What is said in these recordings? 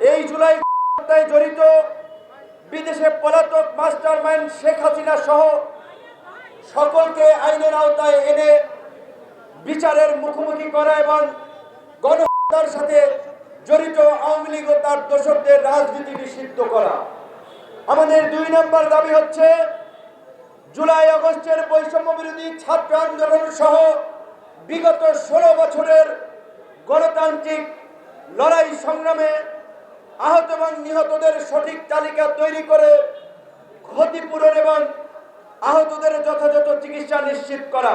এই জুলাই হত্যায় জড়িত বিদেশে পলাতক মাস্টার মাইন্ড শেখ হাসিনা সহ সকলকে আইনের আওতায় এনে বিচারের মুখোমুখি করা এবং গণহত্যার সাথে জড়িত আওয়ামী লীগ ও তার দোষকদের রাজনীতি নিষিদ্ধ করা। আমাদের দুই নম্বর দাবি হচ্ছে, জুলাই আগস্টের বৈষম্য বিরোধী ছাত্র আন্দোলন সহ বিগত ষোলো বছরের গণতান্ত্রিক লড়াই সংগ্রামে আহত এবং নিহতদের সঠিক তালিকা তৈরি করে ক্ষতিপূরণ এবং আহতদের যথাযথ চিকিৎসা নিশ্চিত করা।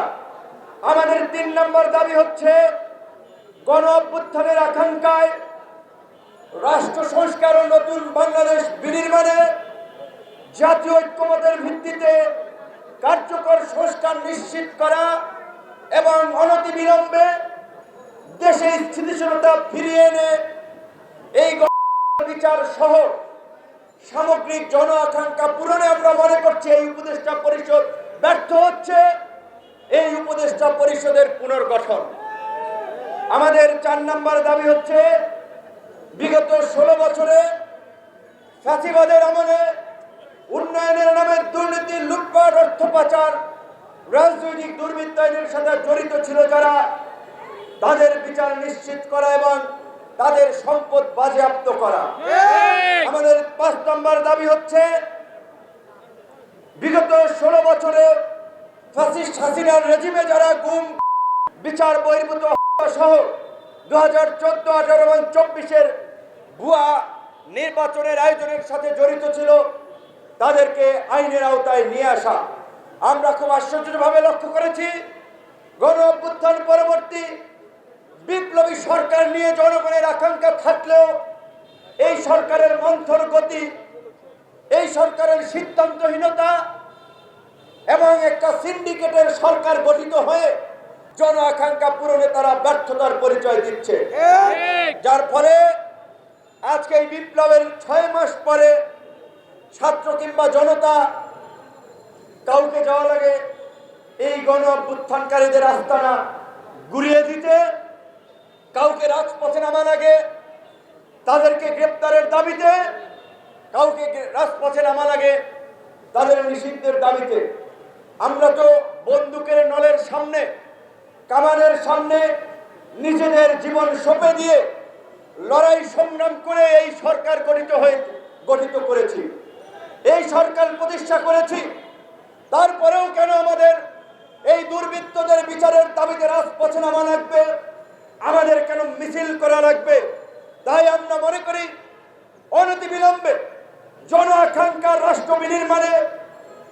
আমাদের তিন নম্বর দাবি হচ্ছে গণ অভ্যুত্থানের আকাঙ্ক্ষায় রাষ্ট্র সংস্কার ও নতুন বাংলাদেশ বিনির্মাণে জাতীয় ঐক্যমতের ভিত্তিতে কার্যকর সংস্কার নিশ্চিত করা এবং অনতিবিলম্বে দেশে স্থিতিশীলতা ফিরিয়ে এনে এই বিচার সহ সামগ্রিক জন আকাঙ্ক্ষা পূরণে আমরা মনে করছি এই উপদেষ্টা পরিষদ ব্যর্থ হচ্ছে, এই উপদেষ্টা পরিষদের পুনর্গঠন। আমাদের চার নম্বর দাবি হচ্ছে, বিগত ষোলো বছরে ফ্যাসিবাদের আমলে উন্নয়নের নামে দুর্নীতি, লুটপাট অর্থ পাচার রাজনৈতিক দুর্বৃত্তায়নের সাথে জড়িত ছিল যারা, তাদের বিচার নিশ্চিত করা এবং তাদের সম্পদ বাজেয়াপ্ত করা। আমাদের পাঁচ নম্বর দাবি হচ্ছে বিগত ষোলো বছরে ফ্যাসিস্ট হাসিনার রেজিমে যারা গুম বিচার বহির্ভূত সহ দু হাজার চোদ্দ আঠারো এবং চব্বিশের ভুয়া নির্বাচনের আয়োজনের সাথে জড়িত ছিল তাদেরকে আইনের আওতায় নিয়ে আসা। আমরা খুব আশ্চর্যভাবে লক্ষ্য করেছি গণ অভ্যুত্থান পরবর্তী বিপ্লবী সরকার নিয়ে জনগণের আকাঙ্ক্ষা থাকলেও এই সরকারের মন্থর গতি, এই সরকারের সিদ্ধান্তহীনতা এবং একটা সিন্ডিকেটের সরকার গঠিত হয়ে জন আকাঙ্ক্ষা পূরণে তারা ব্যর্থতার পরিচয় দিচ্ছে। যার ফলে আজকে এই বিপ্লবের ছয় মাস পরে ছাত্র কিংবা জনতা কাউকে যাওয়া লাগে, এই গণ অভ্যুত্থানকারীদের আস্তানা গুড়িয়ে দিতে কাউকে রাজপথে নামা লাগে তাদেরকে গ্রেপ্তারের দাবিতে, কাউকে রাজপথে নামা লাগে তাদের নিষিদ্ধের দাবিতে। আমরা তো বন্দুকের নলের সামনে, কামানের সামনে নিজেদের জীবন সঁপে দিয়ে লড়াই সংগ্রাম করে এই সরকার গঠিত হয়ে, গঠিত করেছি। এই সরকার প্রতিষ্ঠা করেছি। তারপরেও কেন আমাদের এই দুর্বৃত্তদের বিচারের দাবিতে রাজপথে নামা লাগবে? কেন মিছিল করা লাগবে। তাই আমরা মনে করি অনতিবিলম্বে জন আকাঙ্ক্ষার রাষ্ট্র বিনির্মাণে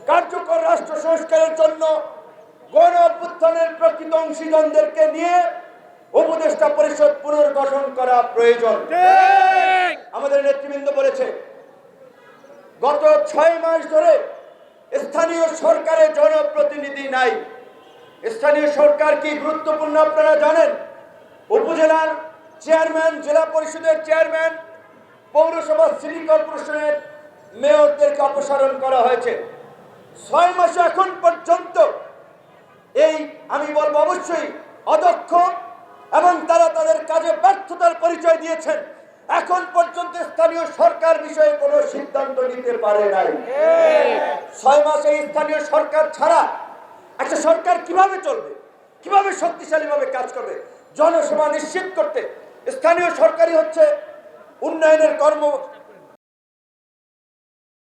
কার্যকর রাষ্ট্র সংস্কারের জন্য গণ অভ্যুত্থানের প্রকৃত অংশীজনদেরকে নিয়ে উপদেষ্টা পরিষদ পুনর্গঠন করা প্রয়োজন। আমাদের নেতৃবৃন্দ বলেছে গত ছয় মাস ধরে স্থানীয় সরকারের জনপ্রতিনিধি নাই। স্থানীয় সরকার কি গুরুত্বপূর্ণ আপনারা জানেন? উপজেলার চেয়ারম্যান, জেলা পরিষদের চেয়ারম্যান পৌরসভা সিটি কর্পোরেশনের মেয়রদেরকে অপসারণ করা হয়েছে। ছয় মাসে এখন পর্যন্ত এই, আমি বলব অবশ্যই, অদক্ষ এবং তারা তাদের কাজে ব্যর্থতার পরিচয় দিয়েছেন। এখন পর্যন্ত স্থানীয় সরকার বিষয়ে কোনো সিদ্ধান্ত নিতে পারে নাই। ছয় মাসে স্থানীয় সরকার ছাড়া একটা সরকার কীভাবে চলবে? কীভাবে শক্তিশালীভাবে কাজ করবে? জনসেবা নিশ্চিত করতে স্থানীয় সরকারই হচ্ছে উন্নয়নের কর্ম